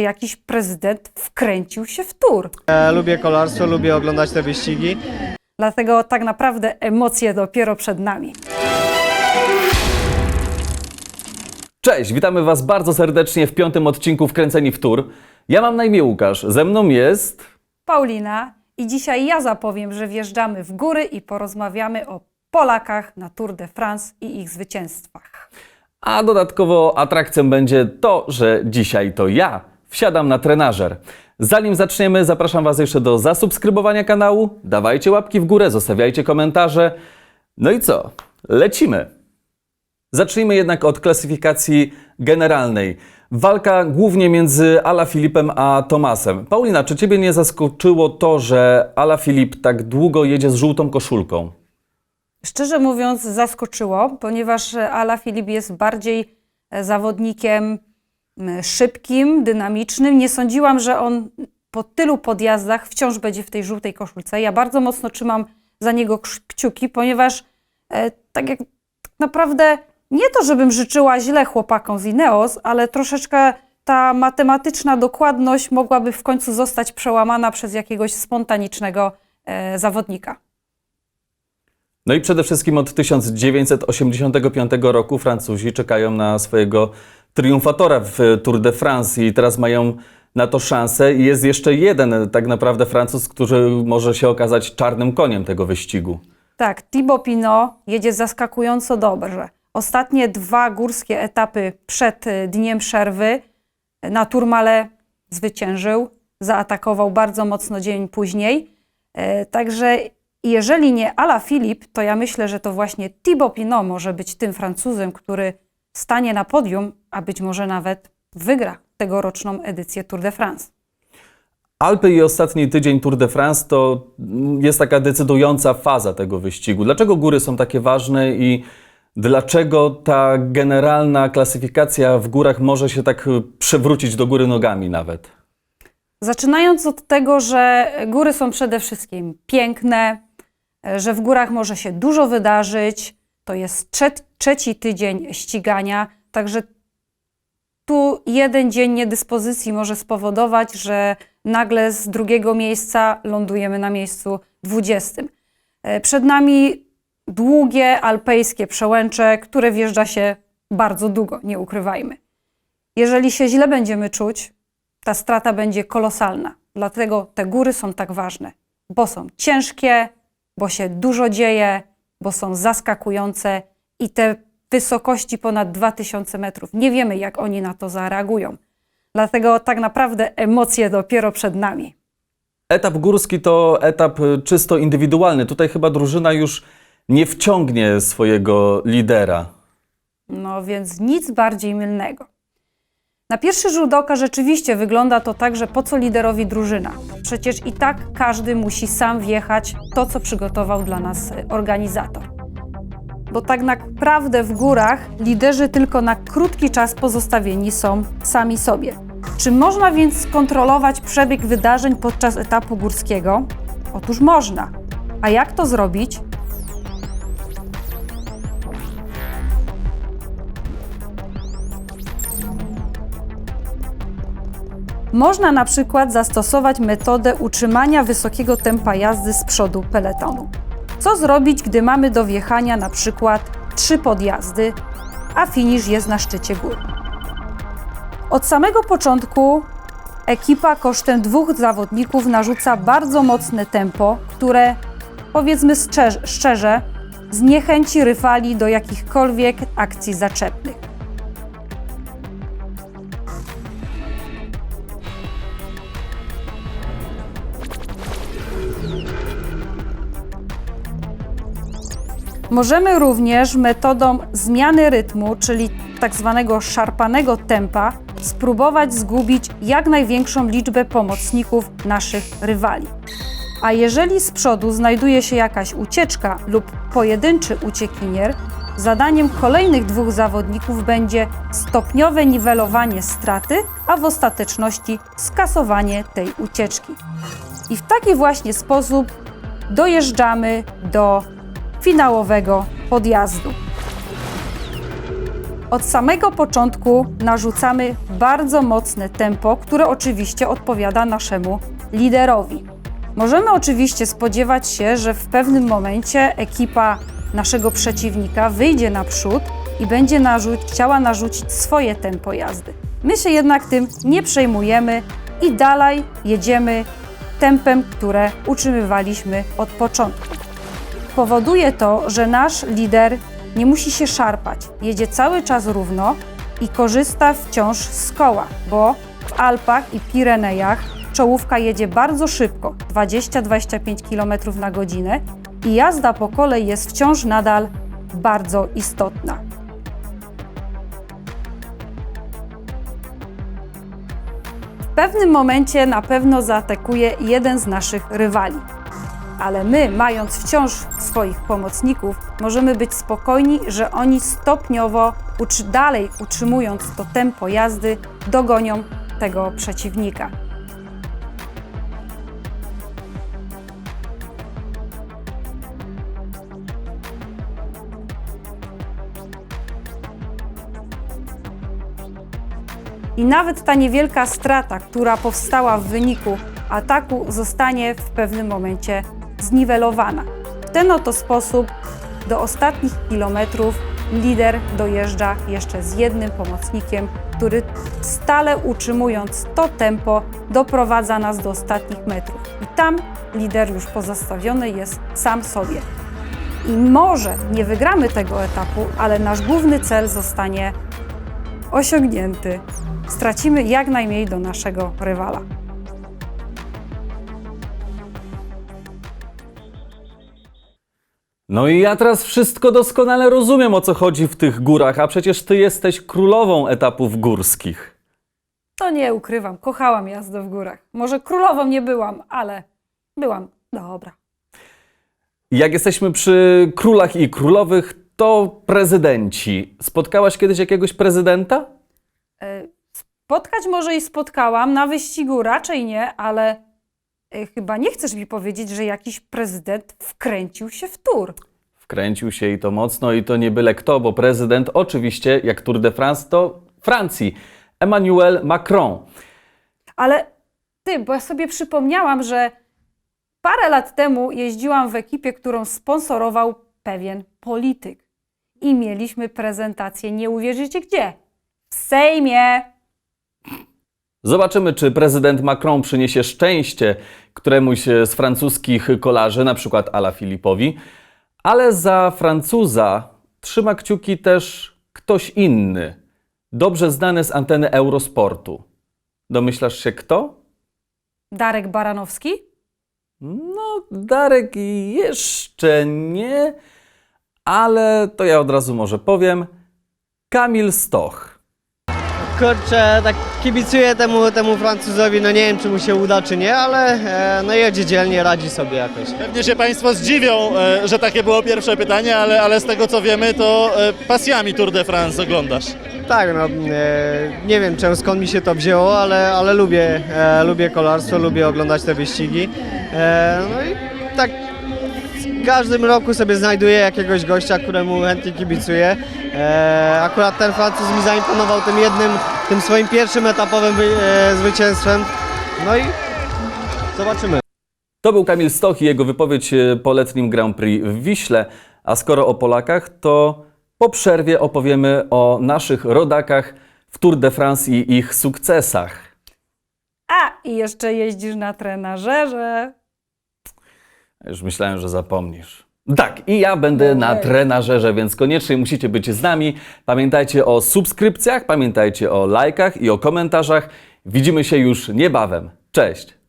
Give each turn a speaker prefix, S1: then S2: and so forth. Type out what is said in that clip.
S1: jakiś prezydent wkręcił się w tur.
S2: Ja lubię kolarstwo, lubię oglądać te wyścigi.
S1: Dlatego tak naprawdę emocje dopiero przed nami.
S3: Cześć, witamy Was bardzo serdecznie w piątym odcinku Wkręceni w Tour. Ja mam na imię Łukasz, ze mną jest...
S1: Paulina i dzisiaj ja zapowiem, że wjeżdżamy w góry i porozmawiamy o Polakach na Tour de France i ich zwycięstwach.
S3: A dodatkowo atrakcją będzie to, że dzisiaj to ja wsiadam na trenażer. Zanim zaczniemy, zapraszam Was jeszcze do zasubskrybowania kanału, dawajcie łapki w górę, zostawiajcie komentarze. No i co? Lecimy! Zacznijmy jednak od klasyfikacji generalnej. Walka głównie między Ala Filipem a Tomasem. Paulina, czy Ciebie nie zaskoczyło to, że Ala Filip tak długo jedzie z żółtą koszulką?
S1: Szczerze mówiąc, zaskoczyło, ponieważ Ala Filip jest bardziej e, zawodnikiem szybkim, dynamicznym. Nie sądziłam, że on po tylu podjazdach wciąż będzie w tej żółtej koszulce. Ja bardzo mocno trzymam za niego kciuki, ponieważ e, tak jak tak naprawdę nie to, żebym życzyła źle chłopakom z Ineos, ale troszeczkę ta matematyczna dokładność mogłaby w końcu zostać przełamana przez jakiegoś spontanicznego e, zawodnika.
S3: No i przede wszystkim od 1985 roku Francuzi czekają na swojego triumfatora w Tour de France i teraz mają na to szansę. I jest jeszcze jeden tak naprawdę Francuz, który może się okazać czarnym koniem tego wyścigu.
S1: Tak, Thibaut Pinot jedzie zaskakująco dobrze. Ostatnie dwa górskie etapy przed y, dniem przerwy na Turmale zwyciężył, zaatakował bardzo mocno dzień później. E, Także jeżeli nie Ala Filip, to ja myślę, że to właśnie Thibaut Pinot może być tym Francuzem, który stanie na podium, a być może nawet wygra tegoroczną edycję Tour de France.
S3: Alpy i ostatni tydzień Tour de France to mm, jest taka decydująca faza tego wyścigu. Dlaczego góry są takie ważne i dlaczego ta generalna klasyfikacja w górach może się tak y, przewrócić do góry nogami nawet?
S1: Zaczynając od tego, że góry są przede wszystkim piękne, e, że w górach może się dużo wydarzyć. To jest trze- trzeci tydzień ścigania, także tu jeden dzień niedyspozycji może spowodować, że nagle z drugiego miejsca lądujemy na miejscu dwudziestym. E, Przed nami długie alpejskie przełęcze, które wjeżdża się bardzo długo, nie ukrywajmy. Jeżeli się źle będziemy czuć, ta strata będzie kolosalna. Dlatego te góry są tak ważne, bo są ciężkie, bo się dużo dzieje, bo są zaskakujące i te wysokości ponad 2000 metrów. Nie wiemy, jak oni na to zareagują. Dlatego tak naprawdę emocje dopiero przed nami.
S3: Etap górski to etap y, czysto indywidualny. Tutaj chyba drużyna już nie wciągnie swojego lidera.
S1: No więc nic bardziej mylnego. Na pierwszy rzut oka rzeczywiście wygląda to tak, że po co liderowi drużyna? Przecież i tak każdy musi sam wjechać to, co przygotował dla nas y, organizator. Bo tak naprawdę w górach liderzy tylko na krótki czas pozostawieni są sami sobie. Czy można więc skontrolować przebieg wydarzeń podczas etapu górskiego? Otóż można. A jak to zrobić? Można na przykład zastosować metodę utrzymania wysokiego tempa jazdy z przodu peletonu. Co zrobić, gdy mamy do wjechania na przykład trzy podjazdy, a finisz jest na szczycie góry? Od samego początku ekipa kosztem dwóch zawodników narzuca bardzo mocne tempo, które powiedzmy szczerze, szczerze zniechęci rywali do jakichkolwiek akcji zaczepnych. Możemy również metodą zmiany rytmu, czyli tak zwanego szarpanego tempa, spróbować zgubić jak największą liczbę pomocników naszych rywali. A jeżeli z przodu znajduje się jakaś ucieczka lub pojedynczy uciekinier, zadaniem kolejnych dwóch zawodników będzie stopniowe niwelowanie straty, a w ostateczności skasowanie tej ucieczki. I w taki właśnie sposób dojeżdżamy do finałowego podjazdu. Od samego początku narzucamy bardzo mocne tempo, które oczywiście odpowiada naszemu liderowi. Możemy oczywiście spodziewać się, że w pewnym momencie ekipa naszego przeciwnika wyjdzie naprzód i będzie narzu- chciała narzucić swoje tempo jazdy. My się jednak tym nie przejmujemy i dalej jedziemy tempem, które utrzymywaliśmy od początku. Powoduje to, że nasz lider nie musi się szarpać, jedzie cały czas równo i korzysta wciąż z koła, bo w Alpach i Pirenejach czołówka jedzie bardzo szybko 20-25 km na godzinę i jazda po kolei jest wciąż nadal bardzo istotna. W pewnym momencie na pewno zaatakuje jeden z naszych rywali. Ale my, mając wciąż swoich pomocników, możemy być spokojni, że oni stopniowo, dalej utrzymując to tempo jazdy, dogonią tego przeciwnika. I nawet ta niewielka strata, która powstała w wyniku ataku, zostanie w pewnym momencie zniwelowana. W ten oto sposób do ostatnich kilometrów lider dojeżdża jeszcze z jednym pomocnikiem, który stale utrzymując to tempo doprowadza nas do ostatnich metrów. I tam lider już pozostawiony jest sam sobie. I może nie wygramy tego etapu, ale nasz główny cel zostanie osiągnięty. Stracimy jak najmniej do naszego rywala.
S3: No i ja teraz wszystko doskonale rozumiem, o co chodzi w tych górach, a przecież ty jesteś królową etapów górskich.
S1: To nie ukrywam, kochałam jazdę w górach. Może królową nie byłam, ale byłam dobra.
S3: Jak jesteśmy przy królach i królowych, to prezydenci. Spotkałaś kiedyś jakiegoś prezydenta?
S1: E, Spotkać może i spotkałam, na wyścigu raczej nie, ale chyba nie chcesz mi powiedzieć, że jakiś prezydent wkręcił się w tur.
S3: Wkręcił się i to mocno, i to nie byle kto, bo prezydent oczywiście, jak Tour de France, to Francji. Emmanuel Macron.
S1: Ale ty, bo ja sobie przypomniałam, że parę lat temu jeździłam w ekipie, którą sponsorował pewien polityk. I mieliśmy prezentację, nie uwierzycie gdzie? W Sejmie.
S3: Zobaczymy, czy prezydent Macron przyniesie szczęście któremuś z francuskich kolarzy, na przykład Ala Filipowi, ale za Francuza trzyma kciuki też ktoś inny, dobrze znany z anteny Eurosportu. Domyślasz się kto?
S1: Darek Baranowski?
S3: No, Darek jeszcze nie, ale to ja od razu może powiem. Kamil Stoch.
S2: Kurczę, tak kibicuję temu, temu Francuzowi, no nie wiem czy mu się uda czy nie, ale e, no jedzie dzielnie, radzi sobie jakoś.
S4: Pewnie się Państwo zdziwią, e, że takie było pierwsze pytanie, ale, ale z tego co wiemy, to e, pasjami Tour de France oglądasz.
S2: Tak, no e, nie wiem czemu, skąd mi się to wzięło, ale, ale lubię, e, lubię kolarstwo, lubię oglądać te wyścigi. E, no i tak w każdym roku sobie znajduję jakiegoś gościa, któremu chętnie kibicuję. E, akurat ten Francuz mi zaimponował tym jednym, tym swoim pierwszym etapowym wy, e, zwycięstwem. No i zobaczymy.
S3: To był Kamil Stoch i jego wypowiedź e, po letnim Grand Prix w Wiśle. A skoro o Polakach, to po przerwie opowiemy o naszych rodakach w Tour de France i ich sukcesach.
S1: A, i jeszcze jeździsz na trenażerze.
S3: Już myślałem, że zapomnisz. Tak, i ja będę na trenażerze, więc koniecznie musicie być z nami. Pamiętajcie o subskrypcjach, pamiętajcie o lajkach i o komentarzach. Widzimy się już niebawem. Cześć!